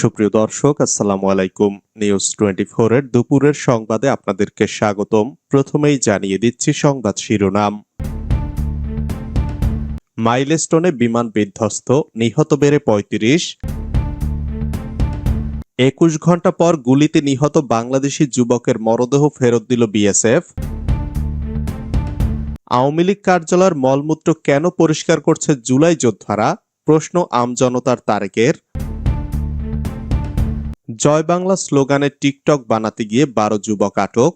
সুপ্রিয় দর্শক, আসসালামু আলাইকুম। নিউজ টোয়েন্টি এর দুপুরের সংবাদে আপনাদেরকে স্বাগতম। প্রথমেই জানিয়ে দিচ্ছি সংবাদ শিরোনাম। মাইলস্টোনে বিমান বিধ্বস্ত, নিহত বেড়ে পঁয়ত্রিশ। একুশ ঘণ্টা পর গুলিতে নিহত বাংলাদেশি যুবকের মরদেহ ফেরত দিল বিএসএফ। আওয়ামী লীগ কার্যালয়ের মলমূত্র কেন পরিষ্কার করছে জুলাই যোদ্ধারা? প্রশ্ন আমজনতার তারেকের। জয় বাংলা স্লোগানে টিকটক বানাতে গিয়ে বারো যুবক আটক।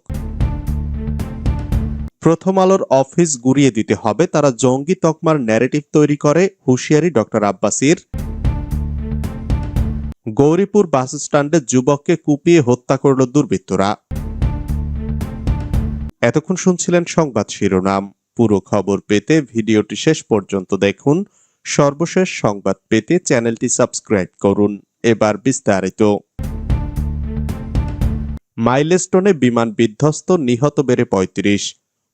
প্রথম আলোর অফিস গুড়িয়ে দিতে হবে, তারা জঙ্গি তকমার ন্যারেটিভ তৈরি করে, হুঁশিয়ারি ডক্টর আব্বাসির। গৌরীপুর বাস স্ট্যান্ডে যুবককে কুপিয়ে হত্যা করল দুর্বৃত্তরা। এতক্ষণ শুনছিলেন সংবাদ শিরোনাম। পুরো খবর পেতে ভিডিওটি শেষ পর্যন্ত দেখুন। সর্বশেষ সংবাদ পেতে চ্যানেলটি সাবস্ক্রাইব করুন। এবার বিস্তারিত। মাইলস্টোনে বিমান বিধ্বস্ত নিহত বেড়ে পঁয়ত্রিশ।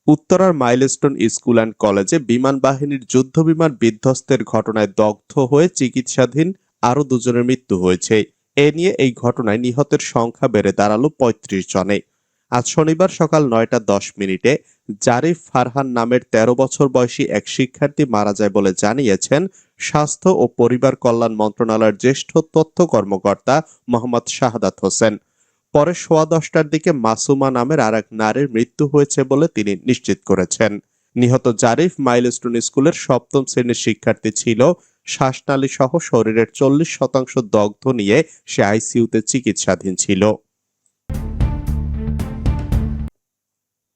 উত্তরার মাইলস্টোন স্কুল অ্যান্ড কলেজে বিমান বাহিনীর যুদ্ধ বিমান বিধ্বস্তের ঘটনায় দগ্ধ হয়ে চিকিৎসাধীন আরও দুজনের মৃত্যু হয়েছে। এ নিয়ে এই ঘটনায় নিহতের সংখ্যা বেড়ে দাঁড়াল পঁয়ত্রিশ জনে। আজ শনিবার সকাল নয়টা দশ মিনিটে জারিফ ফারহান নামের ১৩ বছর বয়সী এক শিক্ষার্থী মারা যায় বলে জানিয়েছেন স্বাস্থ্য ও পরিবার কল্যাণ মন্ত্রণালয়ের জ্যেষ্ঠ তথ্য কর্মকর্তা মোহাম্মদ শাহাদাত হোসেন। পরে সোয়া দশটার দিকে মাসুমা নামের আর এক নারীর মৃত্যু হয়েছে বলে তিনি নিশ্চিত করেছেন। নিহত জারিফ মাইলস্টোন স্কুলের সপ্তম শ্রেণির শিক্ষার্থী ছিল। শ্বাসনালী সহ শরীরের চল্লিশ শতাংশ দগ্ধ নিয়ে সে আইসিইউতে চিকিৎসাধীন ছিল।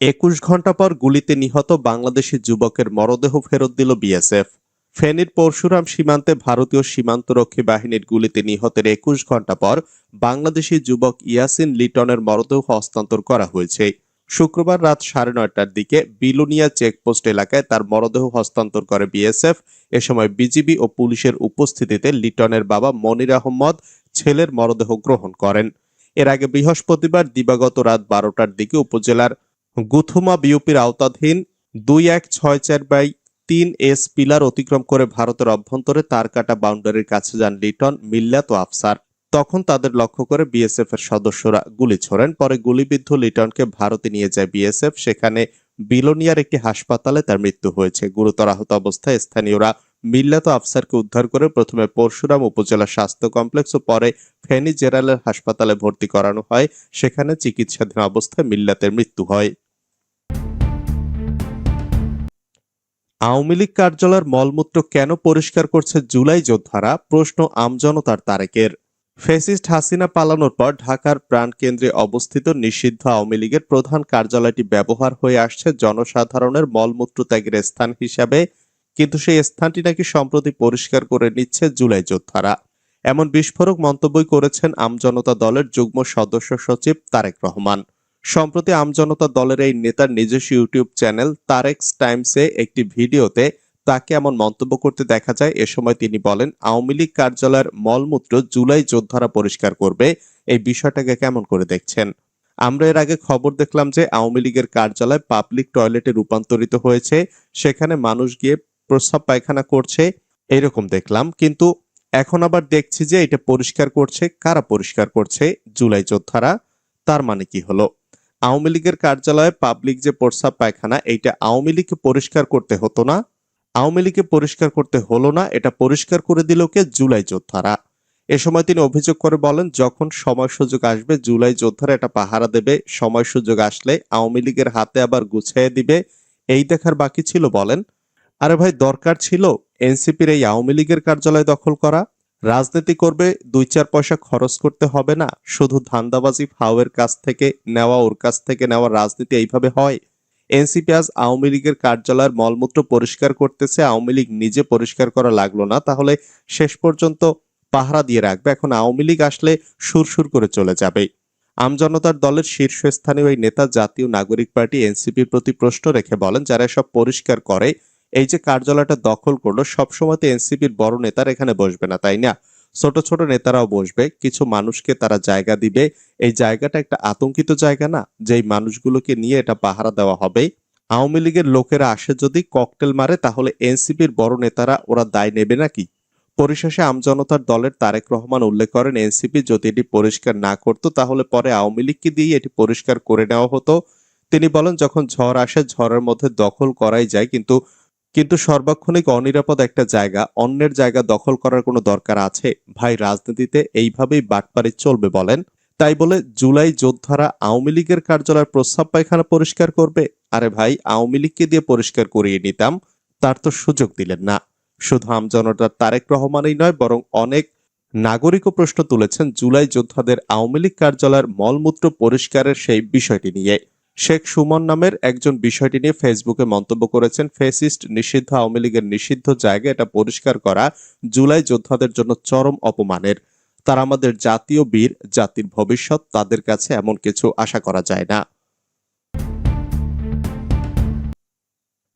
একুশ ঘণ্টা পর গুলিতে নিহত বাংলাদেশি যুবকের মরদেহ ফেরত দিল বিএসএফ। ফেনীর পরশুরাম সীমান্তে ভারতীয় সীমান্তরক্ষী বাহিনীর গুলিতে নিহতের একুশ ঘণ্টা পর বাংলাদেশি যুবক ইয়াসিন লিটনের মরদেহ হস্তান্তর করা হয়েছে। শুক্রবার রাত সাড়ে নয়টার দিকে বিলুনিয়া চেকপোস্ট এলাকায় তার মরদেহ হস্তান্তর করে বিএসএফ। এ সময় বিজিবি ও পুলিশের উপস্থিতিতে লিটনের বাবা মনির আহমদ ছেলের মরদেহ গ্রহণ করেন। এর আগে বৃহস্পতিবার দিবাগত রাত বারোটার দিকে উপজেলার গুথুমা বিউপির আওতাধীন দুই এক ছয় চার বাই তিন এস পিলার অতিক্রম করে ভারতের অভ্যন্তরে তার কাটা বাউন্ডারির কাছে যান লিটন, মিল্লাত ও আফসার। তখন তাদের লক্ষ্য করে বিএসএফ এর সদস্যরা গুলি ছোড়েন। পরে গুলিবিদ্ধ লিটনকে ভারতে নিয়ে যায় বিএসএফ সেখানে বিলোনিয়ার একটি হাসপাতালে তার মৃত্যু হয়েছে। গুরুতর আহত অবস্থায় স্থানীয়রা মিল্লাত আফসারকে উদ্ধার করে প্রথমে পরশুরাম উপজেলা স্বাস্থ্য কমপ্লেক্স ও পরে ফেনী জেনারেল হাসপাতালে ভর্তি করানো হয়। সেখানে চিকিৎসাধীন অবস্থায় মিল্লাতের মৃত্যু হয়। আওয়ামী লীগ কার্যালয়ের মলমূত্র কেন পরিষ্কার করছে জুলাই যোদ্ধারা? প্রশ্ন আমজনতার তারেকের। ফেসিস্ট হাসিনা পালানোর পর ঢাকার প্রাণকেন্দ্রে অবস্থিত নিষিদ্ধ আওয়ামী লীগের প্রধান কার্যালয়টি ব্যবহার হয়ে আসছে জনসাধারণের মলমূত্র ত্যাগের স্থান হিসাবে, কিন্তু সেই স্থানটি নাকি সম্প্রতি পরিষ্কার করে নিচ্ছে জুলাই যোদ্ধারা। এমন বিস্ফোরক মন্তব্যই করেছেন আমজনতা দলের যুগ্ম সদস্য সচিব তারেক রহমান। সম্প্রতি আমজনতা দলের এই নেতার নিজস্ব ইউটিউব চ্যানেল তারেক্স টাইমসে একটি ভিডিওতে তাকে এমন মন্তব্য করতে দেখা যায়। এ সময় তিনি বলেন, আওয়ামী লীগ কার্যালয়ের মলমূত্র জুলাই যোদ্ধারা পরিষ্কার করবে। এই বিষয়টাকে কেমন করে দেখছেন? আমরা এর আগে খবর দেখলাম যে আওয়ামী লীগের কার্যালয় পাবলিক টয়লেটে রূপান্তরিত হয়েছে। সেখানে মানুষ গিয়ে প্রস্রাব পায়খানা করছে, এরকম দেখলাম। কিন্তু এখন আবার দেখছি যে এটা পরিষ্কার করছে। কারা পরিষ্কার করছে? জুলাই যোদ্ধারা। তার মানে কি হলো? আওয়ামী লীগের কার্যালয়ে পাবলিক যে প্রস্রাব পায়খানা, এইটা আওয়ামী লীগকে পরিষ্কার করতে হতো না। আওয়ামী লীগকে পরিষ্কার করতে হলো না, এটা পরিষ্কার করে দিল কে? জুলাই যোদ্ধারা। এ সময় তিনি অভিযোগ করে বলেন, যখন সময় সুযোগ আসবে, জুলাই যোদ্ধারা এটা পাহারা দেবে। সময় সুযোগ আসলে আওয়ামী লীগের হাতে আবার গুছিয়ে দিবে। এই দেখার বাকি ছিল বলেন। আরে ভাই, দরকার ছিল এনসিপির এই আওয়ামী লীগের কার্যালয় দখল করা। রাজনীতি করবে, দুই চার পয়সা খরচ করতে হবে না, শুধু ধান্দাবাজি ফাওয়ের কাছ থেকে নেওয়া, ওর কাছ থেকে নেওয়া রাজনীতি এইভাবে হয়। এনসিপি আজ আওয়ামী লীগের কার্যালয়ের মলমূত্র পরিষ্কার করতেছে, আওয়ামী লীগ নিজে পরিষ্কার করা লাগল না, তাহলে শেষ পর্যন্ত পাহারা দিয়ে রাখবে। এখন আওয়ামী লীগ আসলে সুরসুর করে চলে যাবে। আমজনতার দলের শীর্ষস্থানীয় এই নেতা জাতীয় নাগরিক পার্টি এনসিপির প্রতি প্রশ্ন রেখে বলেন, যারা সব পরিষ্কার করে এই যে কার্যালয়টা দখল করল সবসময় তো এনসিপির বড় নেতারা এখানে বসবে না, তাই না? ছোট ছোট নেতারাও বসবে, কিছু মানুষকে তারা জায়গা দিবে। এই জায়গাটা একটা আতঙ্কিত জায়গা না? যেই মানুষগুলোকে নিয়ে এটা পাহারা দেওয়া হবে। আওয়ামী লীগের লোকেরা আসে যদি ককটেল মারে, তাহলে এনসিপির বড় নেতারা ওরা দায় নেবে নাকি? পরিশেষে আমজনতার দলের তারেক রহমান উল্লেখ করেন, এনসিপি যদি এটি পরিষ্কার না করত, তাহলে পরে আওয়ামী লীগকে দিয়ে এটি পরিষ্কার করে নেওয়া হতো। তিনি বলেন, যখন ঝড় আসে, ঝড়ের মধ্যে দখল করাই যায়, কিন্তু কিন্তু সর্বাক্ষণিক অনিরাপদ একটা জায়গা, অন্যের জায়গা দখল করার কোনো দরকার আছে? ভাই, রাজনীতিতে এইভাবেই বাটপারি চলবে বলেন। তাই বলে জুলাই যোদ্ধারা আওয়ামী লীগের কার্যালয়ের প্রস্তাব পায়খানা পরিষ্কার করবে? আরে ভাই, আওয়ামী লীগকে দিয়ে পরিষ্কার করিয়ে নিতাম, তার তো সুযোগ দিলেন না। শুধু আমজনতার তারেক রহমানই নয়, বরং অনেক নাগরিকও প্রশ্ন তুলেছেন জুলাই যোদ্ধাদের আওয়ামী লীগ কার্যালয়ের মলমূত্র পরিষ্কারের সেই বিষয়টি নিয়ে। শেখ সুমন নামের একজন বিষয়টি নিয়ে ফেসবুকে মন্তব্য করেছেন। ফেসিস্ট নিষিদ্ধ, আওয়ামী লীগের নিষিদ্ধ জায়গা এটা পরিষ্কার করা জুলাই যোদ্ধাদের জন্য চরম অপমানের। তারা আমাদের জাতীয় বীর, জাতির ভবিষ্যৎ, তাদের কাছে এমন কিছু আশা করা যায় না।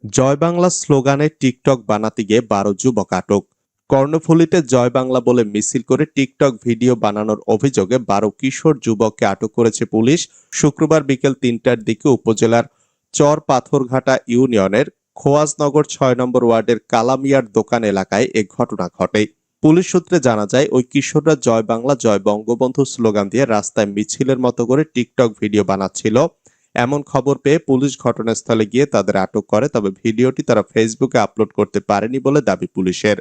জয় বাংলা স্লোগানে টিকটক বানাতে গিয়ে বারো যুবক আটক। কর্ণফুলীতে জয় বাংলা বলে মিছিল করে টিকটক ভিডিও বানানোর অভিযোগে বারো কিশোর যুবককে আটক করেছে পুলিশ শুক্রবার বিকেল তিনটার দিকে উপজেলার চর পাথরঘাটা ইউনিয়নের খোয়াজনগর ছয় নম্বর ওয়ার্ডের কালামিয়ার দোকান এলাকায় এ ঘটনা ঘটে। পুলিশ সূত্রে জানা যায়, ওই কিশোররা জয় বাংলা, জয় বঙ্গবন্ধু স্লোগান দিয়ে রাস্তায় মিছিলের মতো করে টিকটক ভিডিও বানাচ্ছিল। এমন খবর পেয়ে পুলিশ ঘটনাস্থলে গিয়ে তাদের আটক করে, তবে ভিডিওটি তারা ফেসবুকে আপলোড করতে পারেনি বলে দাবি পুলিশের।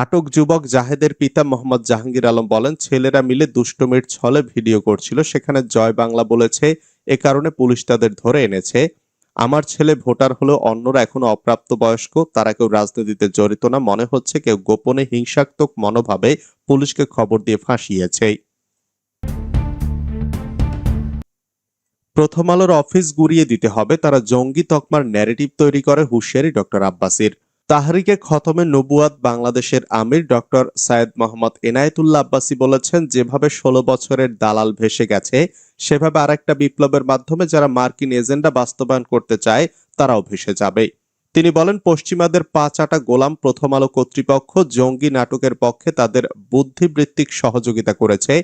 আটক যুবক জাহেদের পিতা মোহাম্মদ জাহাঙ্গীর আলম বলেন, ছেলেরা মিলে দুষ্টমির ছলে ভিডিও করছিল। সেখানে জয় বাংলা বলেছে, এ কারণে পুলিশ তাদের ধরে এনেছে। আমার ছেলে ভোটার হলেও অন্যরা এখনও অপ্রাপ্ত বয়স্ক। তারা কেউ রাজনীতিতে জড়িত না। মনে হচ্ছে কেউ গোপনে হিংসাত্মক মনোভাবে পুলিশকে খবর দিয়ে ফাঁসিয়েছে। প্রথম আলোর অফিস গুড়িয়ে দিতে হবে। তারা জঙ্গি তকমার ন্যারেটিভ তৈরি করে হুঁশিয়ারি ডক্টর আব্বাসির। তাহরিকে খতমে নবুয়াত বাংলাদেশের আমির ডক্টর সায়েদ মোহাম্মদ এনায়েতুল্লাহ আব্বাসি বলেছেন, যেভাবে ষোলো বছরের দালাল ভেসে গেছে, সেভাবে আরেকটা বিপ্লবের মাধ্যমে যারা মার্কিন এজেন্ডা বাস্তবায়ন করতে চায়, তারাও ভেসে যাবে। তিনি বলেন, পশ্চিমাদের পাঁচাটা গোলাম প্রথম আলো কর্তৃপক্ষ জঙ্গি নাটকের পক্ষে তাদের বুদ্ধিবৃত্তিক সহযোগিতা করেছে।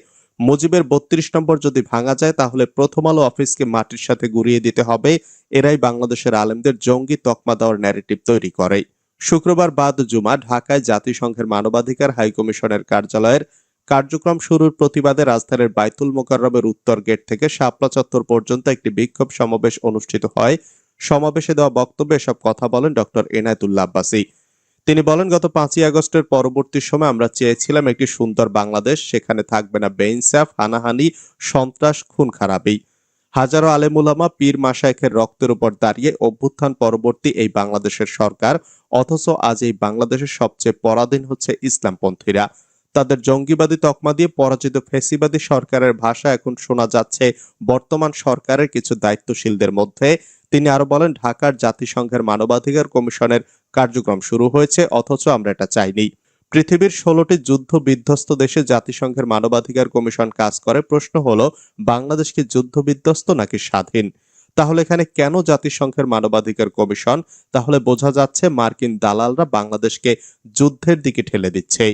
মুজিবের বত্রিশ নম্বর যদি ভাঙা যায়, তাহলে প্রথম আলো অফিসকে মাটির সাথে গুড়িয়ে দিতে হবে। এরাই বাংলাদেশের আলেমদের জঙ্গি তকমা দেওয়ার ন্যারেটিভ তৈরি করে। শুক্রবার বাদ জুমা ঢাকায় জাতিসংঘের মানবাধিকার হাইকমিশনের কার্যালয়ের কার্যক্রম শুরুর প্রতিবাদে রাজধানীর বাইতুল মোকাররমের উত্তর গেট থেকে শাপলা চত্বর পর্যন্ত একটি বিক্ষোভ সমাবেশ অনুষ্ঠিত হয়। সমাবেশে দেওয়া বক্তব্যে সব কথা বলেন ডক্টর এনায়তুল্লা আব্বাসী। তিনি বলেন, গত পাঁচই আগস্টের পরবর্তী সময় আমরা চেয়েছিলাম একটি সুন্দর বাংলাদেশ, সেখানে থাকবে না বেইনসাফ, হানাহানি, সন্ত্রাস খুন খারাপি হাজারো আলেমুলামা পীর মাসায়েখের রক্তের উপর দাঁড়িয়ে অভ্যুত্থান পরবর্তী এই বাংলাদেশের সরকার, অথচ আজ এই বাংলাদেশের সবচেয়ে পরাধীন হচ্ছে ইসলামপন্থীরা। তাদের জঙ্গিবাদী তকমা দিয়ে পরাজিত ফেসিবাদী সরকারের ভাষা এখন শোনা যাচ্ছে বর্তমান সরকারের কিছু দায়িত্বশীলদের মধ্যে। তিনি আরও বলেন, ঢাকার জাতিসংঘের মানবাধিকার কমিশনের কার্যক্রম শুরু হয়েছে, অথচ আমরা এটা চাইনি। পৃথিবীর ষোলোটি যুদ্ধ বিধ্বস্ত দেশে জাতিসংঘের মানবাধিকার কমিশন কাজ করে। প্রশ্ন হলো, বাংলাদেশ কি যুদ্ধ বিধ্বস্ত নাকি স্বাধীন? তাহলে এখানে কেন জাতিসংঘের মানবাধিকার কমিশন? তাহলে বোঝা যাচ্ছে মার্কিন দালালরা বাংলাদেশকে যুদ্ধের দিকে ঠেলে দিচ্ছে।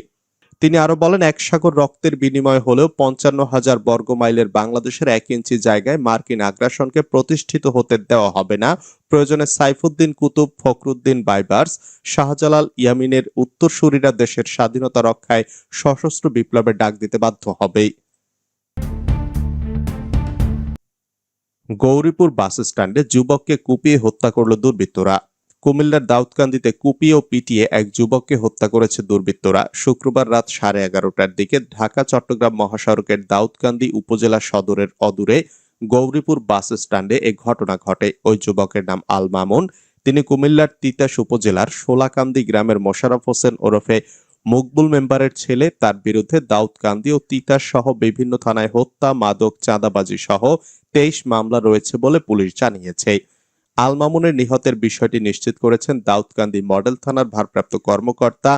তিনি আরও বলেন, এক সাগর রক্তের বিনিময় হলেও পঞ্চান্ন হাজার বর্গ মাইলের বাংলাদেশের এক ইঞ্চি জায়গায় মার্কিন আগ্রাসনকে প্রতিষ্ঠিত হতে দেওয়া হবে না। প্রয়োজনে Saifuddin Qutuz, Fakhruddin Baibars, Shahjalal ইয়ামিনের উত্তরসূরিরা দেশের স্বাধীনতা রক্ষায় সশস্ত্র বিপ্লবের ডাক দিতে বাধ্য হবে গৌরীপুর বাস স্ট্যান্ডে যুবককে কুপিয়ে হত্যা করল দুর্বৃত্তরা। কুমিল্লার দাউদকান্দিতে কুপিয়ে ও পিটিয়ে এক যুবককে হত্যা করেছে দুর্বৃত্তরা। শুক্রবার রাত সাড়ে এগারোটার দিকে ঢাকা, চট্টগ্রাম মহাসড়কের দাউদকান্দি উপজেলা সদরের অদূরে গৌরীপুর বাস স্ট্যান্ডে এ ঘটনা ঘটে। ওই যুবকের নাম আল মামুন। তিনি কুমিল্লার তিতাস উপজেলার সোলাকান্দি গ্রামের মোশাররফ হোসেন ওরফে মকবুল মেম্বারের ছেলে। তার বিরুদ্ধে দাউদকান্দি ও তিতাস সহ বিভিন্ন থানায় হত্যা, মাদক, চাঁদাবাজি সহ তেইশ মামলা রয়েছে বলে পুলিশ জানিয়েছে। আল মামুনের নিহতের বিষয়টি নিশ্চিত করেছেন দাউদকান্দি মডেল থানার ভারপ্রাপ্ত কর্মকর্তা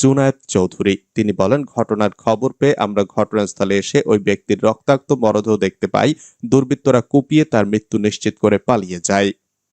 জুনায়েদ চৌধুরী। তিনি বলেন, ঘটনার খবর পেয়ে আমরা ঘটনাস্থলে এসে ওই ব্যক্তির রক্তাক্ত মরদেহ দেখতে পাই। দুর্বৃত্তরা কুপিয়ে তার মৃত্যু নিশ্চিত করে পালিয়ে যায়।